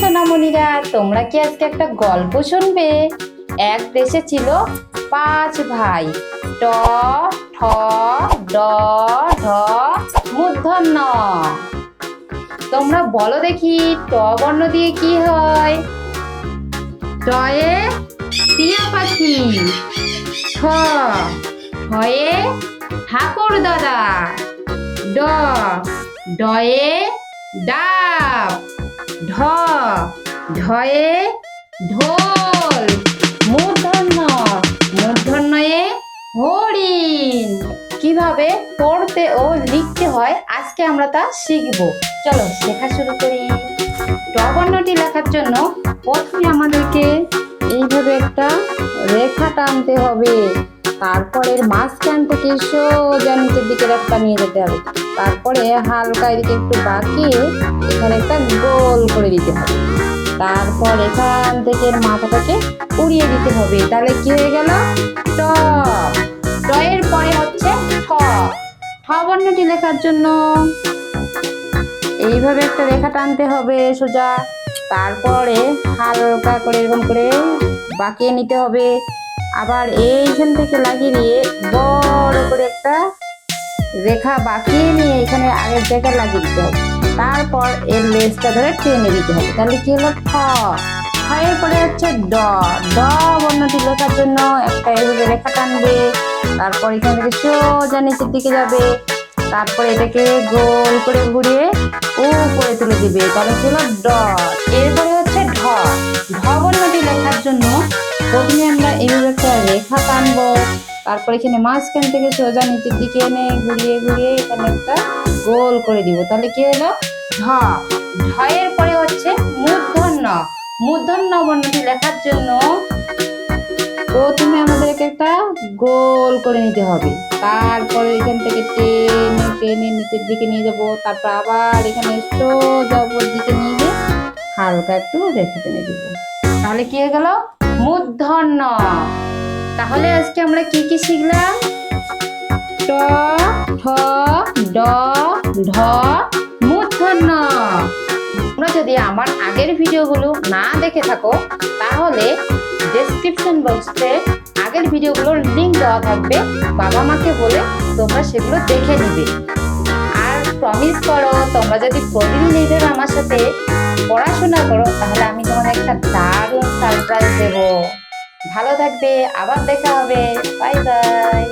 সোনামণিরা, তোমরা কি আজকে একটা গল্প শুনবে? এক দেশে ছিল পাঁচ ভাই। ট ঠ, ড ঢ মূর্ধন্য। তোমরা বলো দেখি, ট বর্ণ দিয়ে কি হয়? টয়ে টিয়া পাখি। ঠ ঠয়ে ঠাকুর দাদা। ড ডয়ে ডাব, ঢ, ঢয়ে ঢোল, মূর্ধন্য, মূর্ধন্যয়ে হরিণ। কীভাবে পড়তে ও লিখতে হয় আজকে আমরা তা শিখব। চলো শেখা শুরু করি। ট লেখার জন্য প্রথমে আমাদেরকে এইভাবে একটা রেখা টানতে হবে। তারপরে এর মাঝখান থেকে সোজা নিচের দিকে একটা নিয়ে যেতে হবে। তারপরে হালকা এদিকে একটু বাঁকিয়ে এখানে একটা গোল করে দিতে হবে। তারপর এখান থেকে মাথাটাকে উড়িয়ে দিতে হবে। তাহলে কি হয়ে গেল? ট ট এর পরে হচ্ছে ঠ ঠ বর্ণটি লেখার জন্য। এইভাবে একটা রেখা টানতে হবে সোজা। তারপরে হালকা করে এরকম করে বাঁকিয়ে নিতে হবে। আবার এইখান থেকে লাগিয়ে দিয়ে বড় করে একটা রেখা বাঁকিয়ে নিয়ে এখানে আগের জায়গায় লাগিয়ে দিতে হবে। তারপর এর লেজটা ধরে টেনে দিতে হবে। তাহলে কি হলো? ঠ। এর পরে হচ্ছে ড। ড বর্ণটি লেখার জন্য একটা এইভাবে রেখা টানবে, তারপর এখান থেকে সোজা নিচের দিকে যাবে, তারপর এটাকে গোল করে ঘুরিয়ে উপরে তুলে দিবে। তাহলে কি হলো? ড। এরপরে হচ্ছে ঢ। ঢ বর্ণটি লেখার জন্য প্রথমে আমরা এইভাবে একটা রেখা টানবো। তারপর এখানে মাঝখান থেকে সোজা নিচের দিকে এনে ঘুরিয়ে ঘুরিয়ে এখানে একটা গোল করে দিব। তাহলে কি হলো? ঢ ঢ এর পরে হচ্ছে মূর্ধন্য। মূর্ধন্য বর্ণটি লেখার জন্য প্রথমে আমাদেরকে একটা গোল করে নিতে হবে। তারপরে এখান থেকে টেনে টেনে নিচের দিকে নিয়ে যাব। তারপর আবার এখানে সোজা উপর দিকে নিয়ে গিয়ে হালকা একটু রেখে টেনে দিব। তাহলে কি হয়ে গেল? মূর্ধন্য তাহলে আজকে আমরা কি কি শিখলাম? ট, ঠ, ড, ঢ মূর্ধন্য তোমরা যদি আমার আগের ভিডিওগুলো না দেখে থাকো, তাহলে ডেসক্রিপশন বক্সে আগের ভিডিওগুলোর লিংক দেওয়া থাকবে। বাবা মাকে বলে তোমরা সেগুলো দেখে নিবে। আর প্রমিস করো, তোমরা যদি প্রতিদিন এইভাবে আমার সাথে পড়াশোনা করো, তাহলে আমি তোমার একটা দারুণ সারপ্রাইজ দেবো। ভালো থাকবে, আবার দেখা হবে। Bye bye